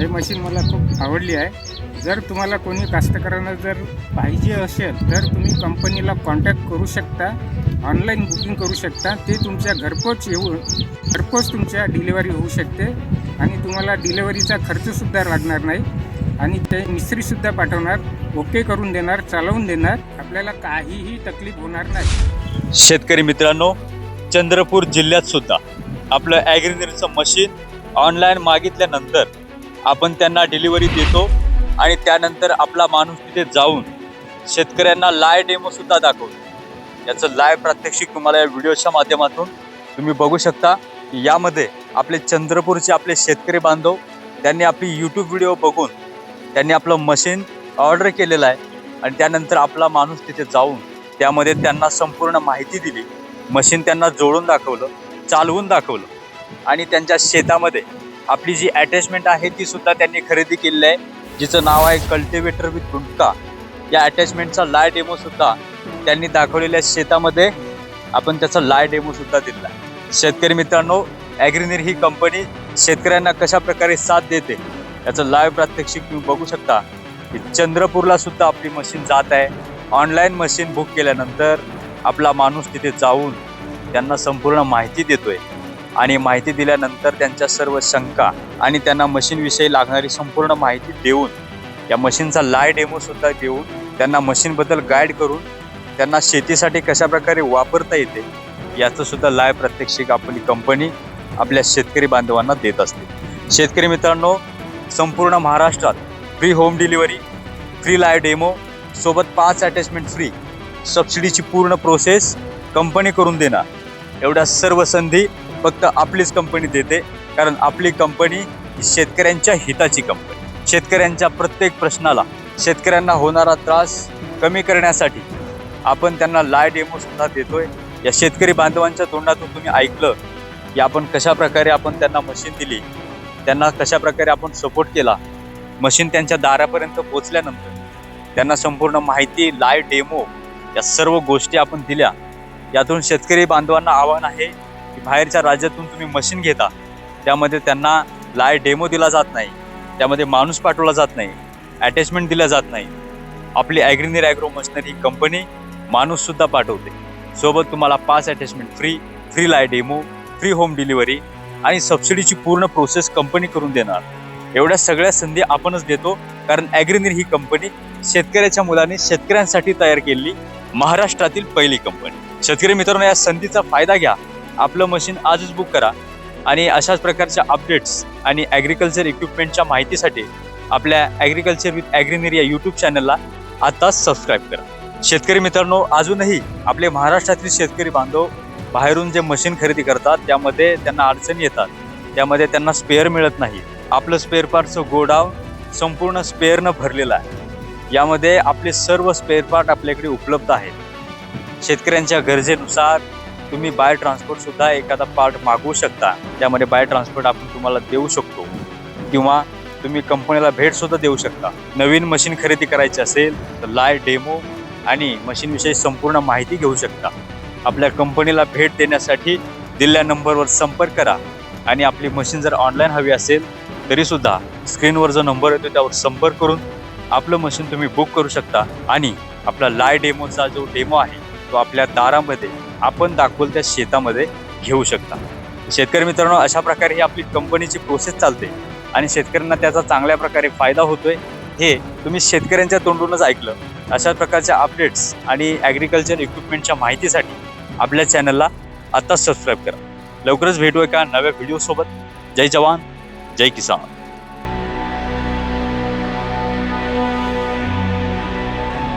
हे मशीन मला खूप आवडली आहे. जर तुम्हाला कोणी कास्तकारांना जर पाहिजे असेल तर तुम्ही कंपनीला कॉन्टॅक्ट करू शकता. ऑनलाईन बुकिंग करू शकता. ते तुमच्या घरपोच येऊन घरपोच तुमच्या डिलिव्हरी होऊ शकते. आणि तुम्हाला डिलिव्हरीचा खर्चसुद्धा लागणार नाही. आणि ते मिस्त्रीसुद्धा पाठवणार ओके करून देणार चालवून देणार. आपल्याला काहीही तकलीफ होणार नाही. शेतकरी मित्रांनो चंद्रपूर जिल्ह्यात सुद्धा आपलं ॲग्रिनरीचं मशीन ऑनलाईन मागितल्यानंतर आपण त्यांना डिलिव्हरी देतो आणि त्यानंतर आपला माणूस तिथे जाऊन शेतकऱ्यांना लाय डेमो सुद्धा दाखवतो. याचं लाय प्रात्यक्षिक तुम्हाला या व्हिडिओच्या माध्यमातून तुम्ही बघू शकता. यामध्ये आपले चंद्रपूरचे आपले शेतकरी बांधव त्यांनी आपली यूट्यूब व्हिडिओ बघून त्यांनी आपलं मशीन ऑर्डर केलेलं आहे आणि त्यानंतर आपला माणूस तिथे जाऊन त्यामध्ये त्यांना संपूर्ण माहिती दिली. मशीन त्यांना जोडून दाखवलं चालवून दाखवलं आणि त्यांच्या शेतामध्ये आपली जी अटॅचमेंट आहे ती सुद्धा त्यांनी खरेदी केलेली आहे. जिचं नाव आहे कल्टिवेटर विथ गुंटका या अटॅचमेंटचा लाय डेमो सुद्धा त्यांनी दाखवलेल्या शेतामध्ये. आपण त्याचा लाय डेमो सुद्धा दिला आहे. शेतकरी मित्रांनो ॲग्रिनिर ही कंपनी शेतकऱ्यांना कशा प्रकारे साथ देते याचं लाईव्ह प्रात्यक्षिक तुम्ही बघू शकता. की चंद्रपूरला सुद्धा आपली मशीन जात आहे. ऑनलाईन मशीन बुक केल्यानंतर आपला माणूस तिथे जाऊन त्यांना संपूर्ण माहिती देतोय. आणि माहिती दिल्यानंतर त्यांच्या सर्व शंका आणि त्यांना मशीनविषयी लागणारी संपूर्ण माहिती देऊन या मशीनचा लाय डेमो सुद्धा देऊन त्यांना मशीनबद्दल गाईड करून त्यांना शेतीसाठी कशा प्रकारे वापरता येते याचं सुद्धा लाय प्रात्यक्षिक आपली कंपनी आपल्या शेतकरी बांधवांना देत असते. शेतकरी मित्रांनो संपूर्ण महाराष्ट्रात free home delivery free live demo सोबत पाच अटॅचमेंट फ्री सबसिडीची पूर्ण प्रोसेस कंपनी करून देणार. एवढ्या सर्व संधी फक्त आपलीच कंपनी देते. कारण आपली कंपनी ही शेतकऱ्यांच्या हिताची कंपनी शेतकऱ्यांच्या प्रत्येक प्रश्नाला शेतकऱ्यांना होणारा त्रास कमी करण्यासाठी आपण त्यांना लाय डेमो सुद्धा देतोय. या शेतकरी बांधवांच्या तोंडातून तुम्ही ऐकलं की आपण कशा प्रकारे आपण त्यांना मशीन दिली त्यांना कशा प्रकारे आपण सपोर्ट केला मशीन त्यांच्या दारापर्यंत पोचल्यानंतर त्यांना संपूर्ण माहिती लाय डेमो या सर्व गोष्टी आपण दिल्या. यातून शेतकरी बांधवांना आव्हान आहे की बाहेरच्या राज्यातून तुम्ही मशीन घेता. त्यामध्ये त्यांना लाय डेमो दिला जात नाही. त्यामध्ये माणूस पाठवला जात नाही. अटॅचमेंट दिल्या जात नाही. आपली ॲग्रिनिर ॲग्रो मशनरी ही कंपनी माणूससुद्धा पाठवते. सोबत तुम्हाला पाच अटॅचमेंट फ्री फ्री लाय डेमो फ्री होम डिलिव्हरी आणि सबसिडीची पूर्ण प्रोसेस कंपनी करून देणार. एवढ्या सगळ्या संधी आपणच देतो कारण ॲग्रिनिर ही कंपनी शेतकऱ्याच्या मुलाने शेतकऱ्यांसाठी तयार केलेली महाराष्ट्रातील पहिली कंपनी शेतकरी मित्रांनो या संधीचा फायदा घ्या. आपलं मशीन आजच बुक करा आणि अशाच प्रकारच्या अपडेट्स आणि ॲग्रिकल्चर इक्विपमेंटच्या माहितीसाठी आपल्या ॲग्रिकल्चर विथ ॲग्रिनिर या यूट्यूब चॅनलला आताच सबस्क्राईब करा. शेतकरी मित्रांनो अजूनही आपले महाराष्ट्रातील शेतकरी बांधव बाहेरून जे मशीन खरेदी करतात त्यामध्ये त्यांना अडचणी येतात. त्यामध्ये त्यांना स्पेअर मिळत नाही. आपलं स्पेअर पार्टचं गोडाव संपूर्ण स्पेअरनं भरलेलं आहे. यामध्ये आपले सर्व स्पेअर पार्ट आपल्याकडे उपलब्ध आहेत. शेतकऱ्यांच्या गरजेनुसार तुम्ही बाय ट्रान्सपोर्ट सुद्धा एखादा पार्ट मागवू शकता. त्यामध्ये बाय ट्रान्सपोर्ट आपण तुम्हाला देऊ शकतो. किंवा तुम्ही कंपनीला भेट सुद्धा देऊ शकता. नवीन मशीन खरेदी करायची असेल तर लाय डेमो आणि मशीनविषयी संपूर्ण माहिती घेऊ शकता. आपल्या कंपनीला भेट देण्यासाठी दिलेल्या नंबरवर संपर्क करा. आणि आपली मशीन जर ऑनलाईन हवी असेल तरीसुद्धा स्क्रीनवर जो नंबर येतो त्यावर संपर्क करून आपलं मशीन तुम्ही बुक करू शकता. आणि आपला लाय डेमोचा जो डेमो आहे तो आपल्या दारामध्ये आपण दाखवल त्या शेतामध्ये घेऊ शकता. शेतकरी मित्रांनो अशा प्रकारे ही आपली कंपनीची प्रोसेस चालते आणि शेतकऱ्यांना त्याचा चांगल्या प्रकारे फायदा होतोय हे तुम्ही शेतकऱ्यांच्या तोंडूनच ऐकलं. अशा प्रकारच्या अपडेट्स आणि ॲग्रिकल्चर इक्विपमेंटच्या माहितीसाठी आपल्या चॅनलला आत्ताच सबस्क्राईब करा. लवकरच भेटू एका नव्या व्हिडिओसोबत जय जवान जय किसान.